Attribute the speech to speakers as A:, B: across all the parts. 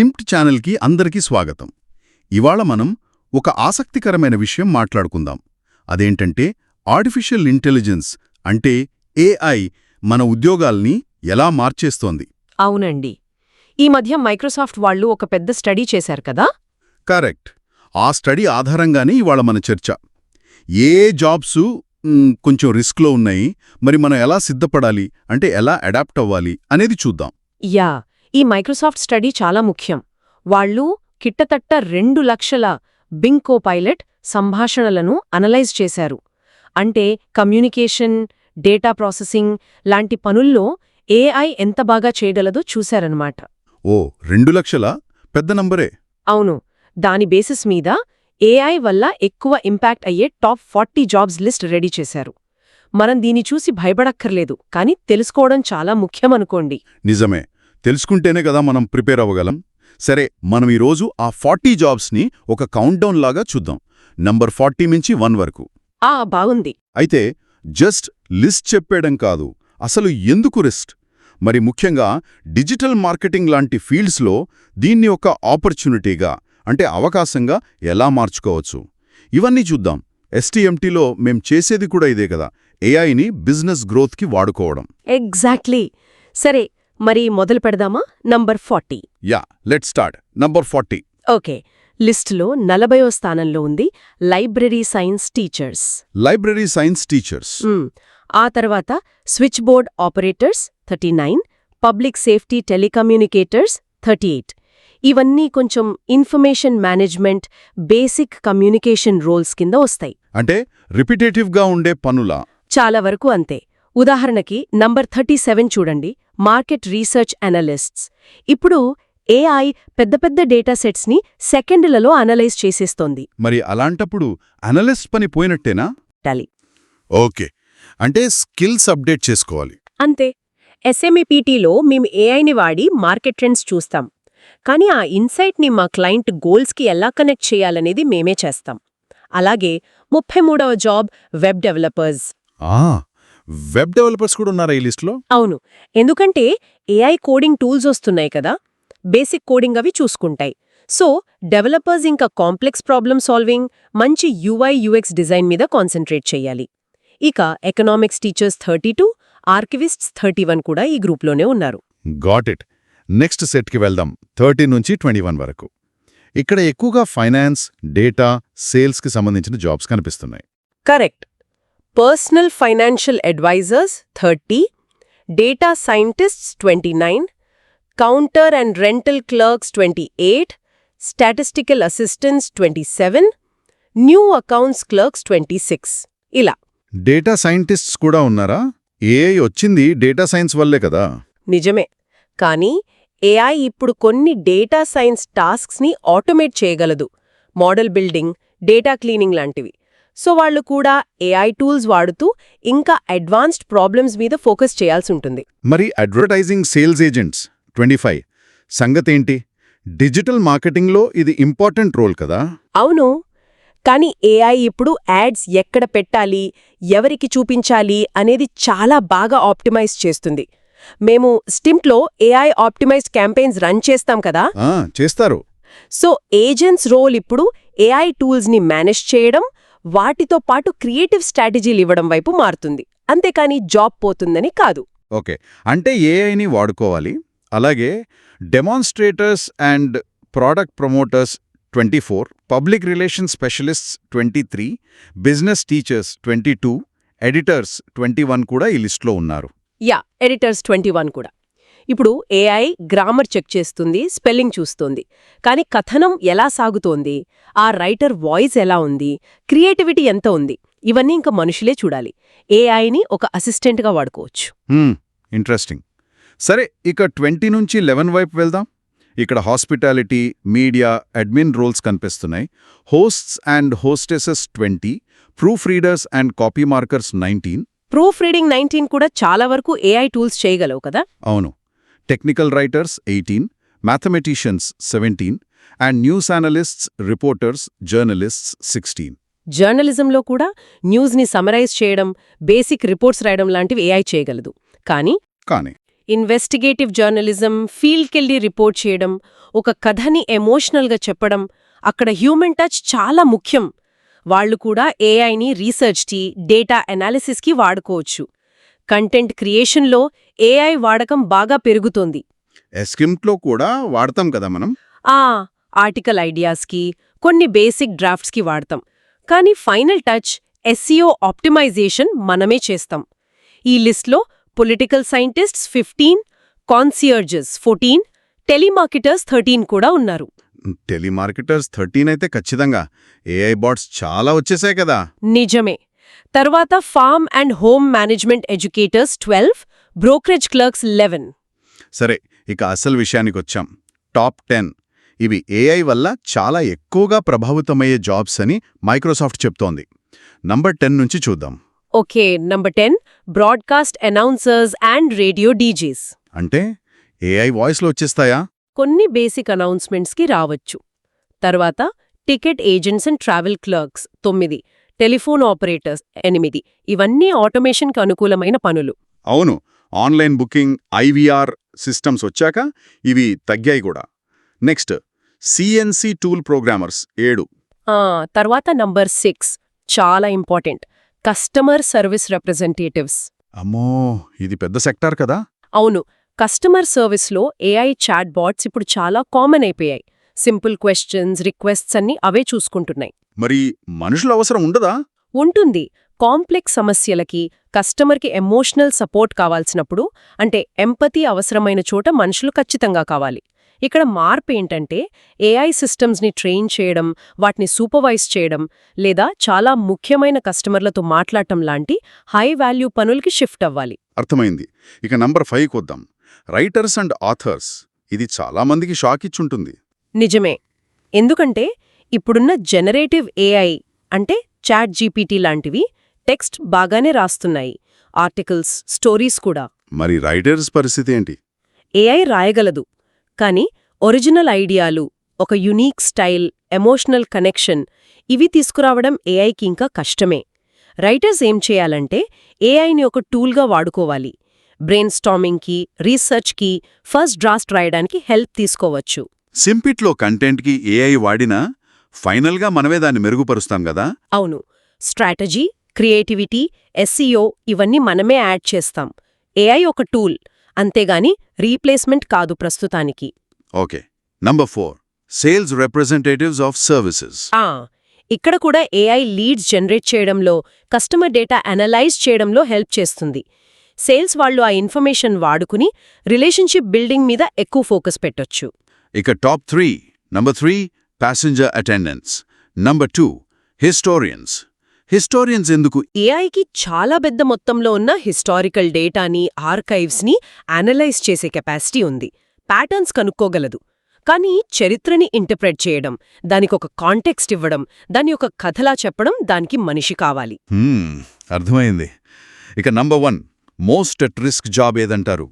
A: స్టింప్ట్ ఛానల్కి అందరికీ స్వాగతం. ఇవాళ మనం ఒక ఆసక్తికరమైన విషయం మాట్లాడుకుందాం. అదేంటంటే ఆర్టిఫిషియల్ ఇంటెలిజెన్స్ అంటే ఏఐ మన ఉద్యోగాల్ని ఎలా మార్చేస్తోంది.
B: అవునండి. ఈ మధ్య మైక్రోసాఫ్ట్ వాళ్ళు ఒక పెద్ద స్టడీ చేశారు కదా?
A: కరెక్ట్. ఆ స్టడీ ఆధారంగానే ఇవాళ మన చర్చ. ఏ జాబ్సు కొంచెం రిస్క్లో ఉన్నాయి మరి మనం ఎలా సిద్ధపడాలి అంటే ఎలా అడాప్ట్ అవ్వాలి అనేది చూద్దాం.
B: యా ఈ మైక్రోసాఫ్ట్ స్టడీ చాలా ముఖ్యం. వాళ్ళు కిట్టతట్ట రెండు లక్షల బింగ్ కో పైలట్ సంభాషణలను అనలైజ్ చేశారు. అంటే కమ్యూనికేషన్ డేటా ప్రాసెసింగ్ లాంటి పనుల్లో ఏఐ ఎంత బాగా చేయగలదో చూశారన్నమాట.
A: ఓ రెండు లక్షల? పెద్ద నంబరే.
B: అవును. దాని బేసిస్ మీద ఏఐ వల్ల ఎక్కువ ఇంపాక్ట్ అయ్యే top forty jobs list ready చేశారు. మనం దీని చూసి భయపడక్కర్లేదు కానీ తెలుసుకోవడం చాలా ముఖ్యమనుకోండి.
A: నిజమే. తెలుసుకుంటేనే కదా మనం ప్రిపేర్ అవ్వగలం. సరే మనం ఈరోజు ఆ ఫార్టీ జాబ్స్ని ఒక కౌంట్డౌన్ లాగా చూద్దాం. నంబర్ ఫార్టీ నుంచి వన్ వరకు.
B: ఆ బాగుంది.
A: అయితే జస్ట్ లిస్ట్ చెప్పేయడం కాదు అసలు ఎందుకు రిస్ట్? మరి ముఖ్యంగా డిజిటల్ మార్కెటింగ్ లాంటి ఫీల్డ్స్లో దీన్ని ఒక ఆపర్చునిటీగా అంటే అవకాశంగా ఎలా మార్చుకోవచ్చు? ఇవన్నీ చూద్దాం. ఎస్టీఎంటీలో మేం చేసేది కూడా ఇదే కదా ఏఐని బిజినెస్ గ్రోత్కి వాడుకోవడం.
B: ఎగ్జాక్ట్లీ. సరే మరి మొదలు పెడదామా? Number forty
A: yeah let start number forty
B: okay లిస్టులో నలభయో స్థానంలో ఉంది library science teachers.
A: Library science teachers
B: ఆ తర్వాత switchboard operators thirty nine public safety telecommunicators thirty eight. ఇవన్నీ కొంచెం information management basic communication roles కింద వస్తాయి.
A: అంటే రిపిటేటివ్గా ఉండే పనుల?
B: చాలా వరకు అంతే. ఉదాహరణకి నంబర్ థర్టీ సెవెన్ చూడండి మార్కెట్ రీసెర్చ్ అనలిస్ట్స్. ఇప్పుడు ఏఐ పెద్ద పెద్ద డేటా సెట్స్ని సెకండ్లలో అనలైజ్ చేసేస్తోంది.
A: మరి అలాంటప్పుడు అనలిస్ట్ పని పోయినట్టేనా?
B: టాలీ
A: ఓకే. అంటే స్కిల్స్ అప్డేట్ చేసుకోవాలి.
B: అంతే. ఎస్ఎంఈపీటీలో మేము ఏఐని వాడి మార్కెట్ ట్రెండ్స్ చూస్తాం. కానీ ఆ ఇన్సైట్ని మా క్లయింట్ గోల్స్కి ఎలా కనెక్ట్ చేయాలనేది మేమే చేస్తాం. అలాగే ముప్పై మూడవ జాబ్ వెబ్ డెవలపర్స్.
A: ఆ! వెబ్ డెవలపర్స్ కూడా ఉన్నారా ఈ లిస్ట్లో?
B: అవును. ఎందుకంటే ఏఐ కోడింగ్ టూల్స్ వస్తున్నాయి కదా బేసిక్ కోడింగ్ అవి చూసుకుంటాయి. సో డెవలపర్స్ ఇంకా కాంప్లెక్స్ ప్రాబ్లమ్ సాల్వింగ్ మంచి యూఐ యూఎక్స్ డిజైన్ మీద కాన్సంట్రేట్ చేయాలి. ఇక economics teachers thirty two archivists thirty one కూడా ఈ గ్రూప్లోనే ఉన్నారు.
A: Got it. నెక్స్ట్ సెట్కి వెళ్దాం. థర్టీ నుంచి ట్వంటీ వన్ వరకు. ఇక్కడ ఎక్కువగా ఫైనాన్స్ డేటా సేల్స్కి సంబంధించిన జాబ్స్ కనిపిస్తున్నాయి.
B: Correct. Personal financial advisors thirty data scientists twenty nine counter and rental clerks twenty eight statistical assistants twenty seven new accounts clerks twenty six ఇలా.
A: Data scientists కూడా ఉన్నారా? AI వచ్చింది data science వల్లే కదా.
B: నిజమే. కానీ ఏఐ ఇప్పుడు కొన్ని డేటా సైన్స్ టాస్క్స్ని ఆటోమేట్ చేయగలదు. మోడల్ బిల్డింగ్ డేటా క్లీనింగ్ లాంటివి. సో వాళ్ళు కూడా ఏఐ టూల్స్ వాడుతూ ఇంకా అడ్వాన్స్డ్ ప్రాబ్లమ్స్ మీద ఫోకస్ చేయాల్సి ఉంటుంది.
A: మరి advertising sales agents twenty five సంగతేంటి? Digital మార్కెటింగ్లో ఇది ఇంపార్టెంట్ రోల్ కదా?
B: అవును. కానీ ఏఐ ఇప్పుడు యాడ్స్ ఎక్కడ పెట్టాలి ఎవరికి చూపించాలి అనేది చాలా బాగా ఆప్టిమైజ్ చేస్తుంది. మేము స్టింప్లో ఏఐ ఆప్టిమైజ్డ్ క్యాంపెయిన్స్ రన్ చేస్తాం కదా?
A: చేస్తారు.
B: సో ఏజెంట్స్ రోల్ ఇప్పుడు ఏఐ టూల్స్ని మేనేజ్ చేయడం వాటితో పాటు క్రియేటివ్ స్ట్రాటజీలు ఇవ్వడం వైపు మారుతుంది. అంతేకాని జాబ్ పోతుందని కాదు.
A: ఓకే. అంటే ఏఐని వాడుకోవాలి. అలాగే demonstrators and product promoters twenty four public relation specialists twenty three business teachers twenty two editors twenty one కూడా ఈ లిస్ట్లో ఉన్నారు.
B: యా ఎడిటర్స్ ట్వంటీ వన్ కూడా. ఇప్పుడు ఏఐ గ్రామర్ చెక్ చేస్తుంది స్పెల్లింగ్ చూస్తుంది. కానీ కథనం ఎలా సాగుతోంది? ఆ రైటర్ వాయిస్ ఎలా ఉంది? క్రియేటివిటీ ఎంత ఉంది? ఇవన్నీ ఇంకా మనుషులే చూడాలి. ఏఐని ఒక అసిస్టెంట్గా వాడుకోవచ్చు.
A: ఇంట్రెస్టింగ్ సరే ఇక ట్వంటీ నుంచి లెవెన్ వైపు వెళ్దాం. ఇక్కడ హాస్పిటాలిటీ మీడియా అడ్మిన్ రోల్స్ కనిపిస్తున్నాయి. Hosts and hostesses twenty proofreaders and copy markers nineteen
B: proofreading nineteen కూడా చాలా వరకు ఏఐ టూల్స్ చేయగలవు కదా?
A: అవును. Technical writers eighteen mathematicians seventeen and news analysts reporters journalists sixteen
B: జర్నలిజంలో కూడా న్యూస్ని సమరైజ్ చేయడం బేసిక్ రిపోర్ట్స్ రాయడం లాంటివి ఏఐ చేయగలదు. కానీ
A: కానీ
B: ఇన్వెస్టిగేటివ్ జర్నలిజం ఫీల్డ్కెళ్ళి రిపోర్ట్ చేయడం ఒక కథని ఎమోషనల్గా చెప్పడం అక్కడ హ్యూమన్ టచ్ చాలా ముఖ్యం. వాళ్ళు కూడా ఏఐని రీసెర్చ్కి డేటా అనాలిసిస్కి వాడుకోవచ్చు. కంటెంట్ క్రియేషన్లో ఏఐ వాడకం బాగా పెరుగుతోంది.
A: ఎస్కిమ్ట్లో కూడా వాడతాం కదా మనం?
B: ఆ ఆర్టికల్ ఐడియాస్కి కొన్ని బేసిక్ డ్రాఫ్ట్స్కి వాడతాం. కానీ ఫైనల్ టచ్ ఎస్సీఓ ఆప్టిమైజేషన్ మనమే చేస్తాం. ఈ లిస్ట్లో political scientists fifteen concierges fourteen telemarketers thirteen కూడా ఉన్నారు.
A: టెలిమార్కెటర్స్ థర్టీన్ అయితే ఖచ్చితంగా. ఏఐ బాట్స్ చాలా వచ్చేసాయి కదా?
B: నిజమే. తర్వాత farm and home management educators twelve brokerage clerks eleven.
A: సరే ఇక అసలు విషయానికొచ్చాం టాప్ టెన్. ఇవి ఏఐ వల్ల చాలా ఎక్కువగా ప్రభావితమయ్యే జాబ్స్ అని మైక్రోసాఫ్ట్ చెప్తోంది. నంబర్ టెన్ నుంచి చూద్దాం.
B: Okay number ten broadcast announcers and radio DJs.
A: అంటే ఏఐ వాయిస్లో వచ్చేస్తాయా?
B: కొన్ని బేసిక్ అనౌన్స్మెంట్స్కి రావచ్చు. తర్వాత ticket agents and travel clerks తొమ్మిది టెలిఫోన్ ఆపరేటర్స్ ఎనిమిది. ఇవన్నీ ఆటోమేషన్కి అనుకూలమైన పనులు.
A: అవును. ఆన్లైన్ బుకింగ్ ఐవీఆర్ సిస్టమ్స్ వచ్చాక ఇవి తగ్గాయి కూడా. నెక్స్ట్ సిఎన్సి టూల్ ప్రోగ్రామర్స్ ఏడు.
B: ఆ, తర్వాత నంబర్ సిక్స్. చాలా ఇంపార్టెంట్. Customer service representatives.
A: అమ్మో! ఇది పెద్ద సెక్టార్ కదా?
B: అవును. కస్టమర్ సర్వీస్లో ఏఐ చాట్ బాట్స్ ఇప్పుడు చాలా కామన్ అయిపోయాయి. సింపుల్ క్వశ్చన్స్ రిక్వెస్ట్స్ అన్ని అవే చూసుకుంటున్నాయి.
A: మరి మనుషుల అవసరం ఉండదా?
B: ఉంటుంది. కాంప్లెక్స్ సమస్యలకి కస్టమర్కి ఎమోషనల్ సపోర్ట్ కావాల్సినప్పుడు అంటే ఎంపతి అవసరమైన చోట మనుషులు ఖచ్చితంగా కావాలి. ఇక్కడ మార్పు ఏంటంటే ఏఐ సిస్టమ్స్ని ట్రైన్ చేయడం వాటిని సూపర్వైజ్ చేయడం లేదా చాలా ముఖ్యమైన కస్టమర్లతో మాట్లాడటం లాంటి హై వాల్యూ పనులకి షిఫ్ట్ అవ్వాలి.
A: అర్థమైంది. ఇక నంబర్ ఫైవ్కి వద్దాం. Writers and authors. ఇది చాలా మందికి షాక్ ఇచ్చుంటుంది.
B: నిజమే. ఎందుకంటే ఇప్పుడున్న జనరేటివ్ ఏఐ అంటే చాట్ జీపీటీ లాంటివి టెక్స్ట్ బాగానే రాస్తున్నాయి. ఆర్టికల్స్ స్టోరీస్ కూడా.
A: మరి రైటర్స్ పరిస్థితి ఏంటి?
B: ఏఐ రాయగలదు. కానీ ఒరిజినల్ ఐడియాలు ఒక యునీక్ స్టైల్ ఎమోషనల్ కనెక్షన్ ఇవి తీసుకురావడం ఏఐకి ఇంకా కష్టమే. రైటర్స్ ఏం చేయాలంటే ఏఐని ఒక టూల్గా వాడుకోవాలి. బ్రెయిన్ స్టామింగ్కి రీసెర్చ్కి ఫస్ట్ డ్రాఫ్ట్ రాయడానికి హెల్ప్ తీసుకోవచ్చు.
A: సింపిట్లో కంటెంట్కి ఏఐ వాడినా ఫైనల్గా మనమే దాన్ని మెరుగుపరుస్తాం కదా
B: అవును. స్ట్రాటజీ క్రియేటివిటీ ఎస్సీఓ ఇవన్నీ మనమే యాడ్ చేస్తాం. ఏఐ ఒక టూల్. అంతేగాని రీప్లేస్మెంట్ కాదు ప్రస్తుతానికి.
A: Okay. Number four. Sales representatives of services.
B: ఆ! ఇక్కడ కూడా ఏఐ లీడ్స్ జనరేట్ చేయడంలో కస్టమర్ డేటా అనలైజ్ చేయడంలో హెల్ప్ చేస్తుంది. సేల్స్ వాళ్ళు ఆ ఇన్ఫర్మేషన్ వాడుకుని రిలేషన్షిప్ బిల్డింగ్ మీద ఎక్కువ ఫోకస్ పెట్టొచ్చు.
A: ఇక top three number three passenger attendants. Number two historians. Historians ఎందుకు?
B: ఏఐకి చాలా పెద్ద మొత్తంలో ఉన్న హిస్టారికల్ డేటాని ఆర్కైవ్స్ని అనలైజ్ చేసే కెపాసిటీ ఉంది. ప్యాటర్న్స్ కనుక్కోగలదు. కానీ చరిత్రని ఇంటర్ప్రెట్ చేయడం దానికొక కాంటెక్స్ట్ ఇవ్వడం దాని ఒక కథలా చెప్పడం దానికి మనిషి కావాలి.
A: అర్థమైంది. ఇక number one most at risk job ఏదంటారు?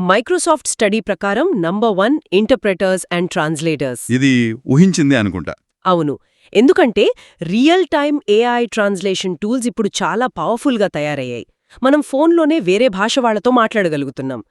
B: Microsoft study ప్రకారం number one interpreters and translators
A: ఇది ఊహించింది అనుకుంటా.
B: అవును. ఎందుకంటే real time AI translation tools ఇప్పుడు చాలా పవర్ఫుల్గా తయారయ్యాయి. మనం ఫోన్లోనే వేరే భాష వాళ్ళతో మాట్లాడగలుగుతున్నాం.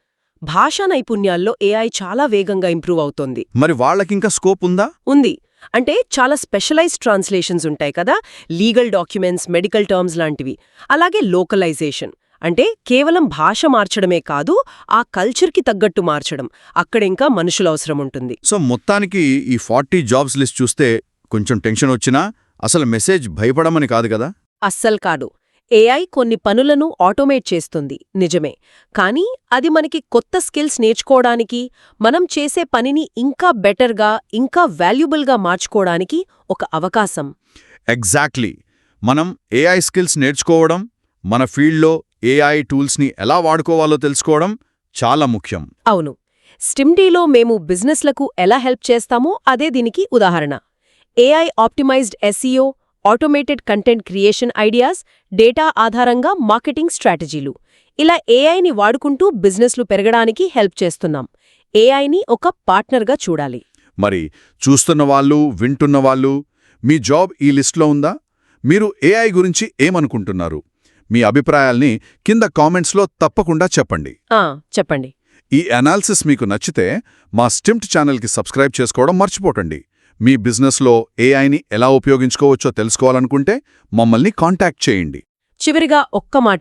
B: భాషా నైపుణ్యాల్లో ఏఐ చాలా వేగంగా ఇంప్రూవ్ అవుతోంది.
A: మరి వాళ్ళకింకా స్కోప్ ఉందా?
B: ఉంది. అంటే చాలా స్పెషలైజ్డ్ ట్రాన్స్లేషన్స్ ఉంటాయి కదా. లీగల్ డాక్యుమెంట్స్ మెడికల్ టర్మ్స్ లాంటివి. అలాగే లోకలైజేషన్ అంటే కేవలం భాష మార్చడమే కాదు ఆ కల్చర్కి తగ్గట్టు మార్చడం. అక్కడింకా మనుషుల అవసరం ఉంటుంది.
A: సో మొత్తానికి ఈ ఫార్టీ జాబ్స్ లిస్ట్ చూస్తే కొంచెం టెన్షన్ వచ్చినా అసలు మెసేజ్ భయపడమని కాదు కదా?
B: అస్సలు కాదు. ఏఐ కొన్ని పనులను ఆటోమేట్ చేస్తుంది నిజమే. కానీ అది మనకి కొత్త స్కిల్స్ నేర్చుకోవడానికి మనం చేసే పనిని ఇంకా బెటర్గా ఇంకా వాల్యుబుల్గా మార్చుకోవడానికి ఒక అవకాశం.
A: ఎగ్జాక్ట్లీ. మనం ఏఐ స్కిల్స్ నేర్చుకోవడం మన ఫీల్డ్లో ఏఐ టూల్స్ని ఎలా వాడుకోవాలో తెలుసుకోవడం చాలా ముఖ్యం.
B: అవును. స్టిమ్డీలో మేము బిజినెస్లకు ఎలా హెల్ప్ చేస్తామో అదే దీనికి ఉదాహరణ. AI optimised SEO automated content creation ideas data ఆధారంగా మార్కెటింగ్ స్ట్రాటజీలు. ఇలా ఏఐని వాడుకుంటూ బిజినెస్లు పెరగడానికి హెల్ప్ చేస్తున్నాం. ఏఐని ఒక పార్ట్నర్గా చూడాలి.
A: మరి చూస్తున్న వాళ్ళు వింటున్న వాళ్ళు మీ జాబ్ ఈ లిస్ట్లో ఉందా? మీరు ఏఐ గురించి ఏమనుకుంటున్నారు? మీ అభిప్రాయాల్ని కింద కామెంట్స్లో తప్పకుండా చెప్పండి.
B: ఆ చెప్పండి.
A: ఈ అనాలిసిస్ మీకు నచ్చితే మా స్టిమ్ట్ ఛానల్కి సబ్స్క్రైబ్ చేసుకోవడం మర్చిపోకండి. మీ బిజినెస్లో ఏఐని ఎలా ఉపయోగించుకోవచ్చో తెలుసుకోవాలనుకుంటే మమ్మల్ని కాంటాక్ట్ చేయండి.
B: చివరిగా ఒక్క మాట.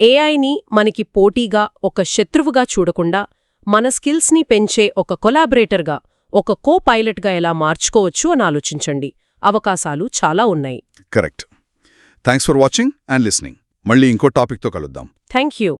B: ఏఐని మనకి పోటీగా ఒక శత్రువుగా చూడకుండా మన స్కిల్స్ని పెంచే ఒక కొలాబరేటర్గా ఒక కో పైలట్గా ఎలా మార్చుకోవచ్చు అని ఆలోచించండి. అవకాశాలు చాలా ఉన్నాయి.
A: Correct. Thanks for watching and listening. మళ్ళీ ఇంకో టాపిక్తో కలుద్దాం.
B: Thank you